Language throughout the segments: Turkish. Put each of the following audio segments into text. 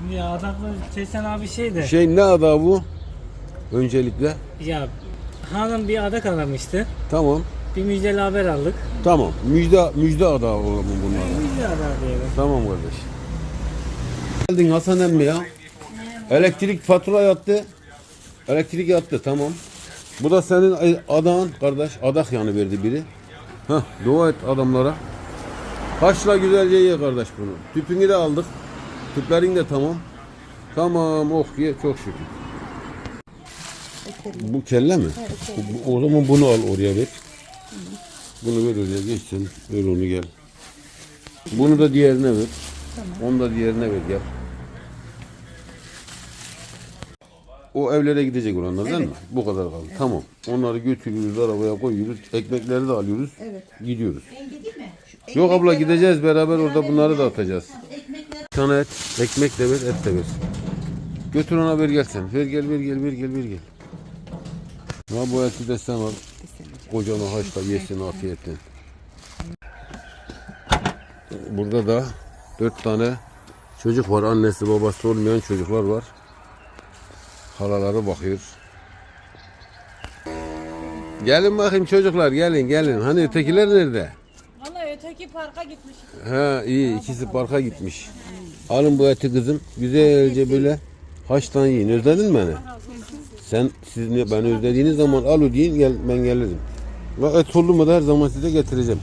Şimdi adaklı Çesen abi şey de. Şey ne ada bu? Öncelikle. Ya hanım bir adak aramıştı. Tamam. Bir müjdeli haber aldık. Tamam. Müjde müjde ada olalım bunlara. Müjde adak diyelim. Tamam kardeş. Geldin Hasan emmi ya. Elektrik fatura yattı. Elektrik yattı tamam. Bu da senin adağın kardeş. Adak yani verdi biri. Heh, dua et adamlara. Haşla güzelce ye kardeş bunu. Tüpünü de aldık. Tüplerin de tamam. Tamam oh ye çok şükür. Bu kelle mi? Bu- O zaman bunu al oraya ver. Bunu ver oraya geçsin. Ver onu gel. Bunu da diğerine ver. Onu da diğerine ver gel. O evlere gidecek olanlar değil mi? Bu kadar kaldı. Tamam. Onları götürüyoruz, arabaya koyuyoruz. Ekmekleri de alıyoruz. Evet. Gidiyoruz. Gideyim mi? Şu Yok abla gideceğiz beraber orada bunları da atacağız. Tane et, ekmek de ver, et de ver. Götür ona ver gel sen. Ver gel, ver gel, ver gel, ver gel. Ha bu eti de sen al. Kocana haşla yesin afiyetten. Burada da dört tane çocuk var. Annesi babası olmayan çocuklar var. Halaları bakıyor. Gelin bakayım çocuklar gelin gelin. Hani ötekiler nerede? Öteki parka gitmiş. Ha iyi ikisi parka gitmiş. Alın bu eti kızım. Güzelce böyle haştan yiyin. Özledin mi beni? Sen siz ne ben özlediğiniz zaman al o deyin gel ben gelirim. Ve et oldu mu da her zaman size getireceğim.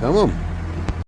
Tamam.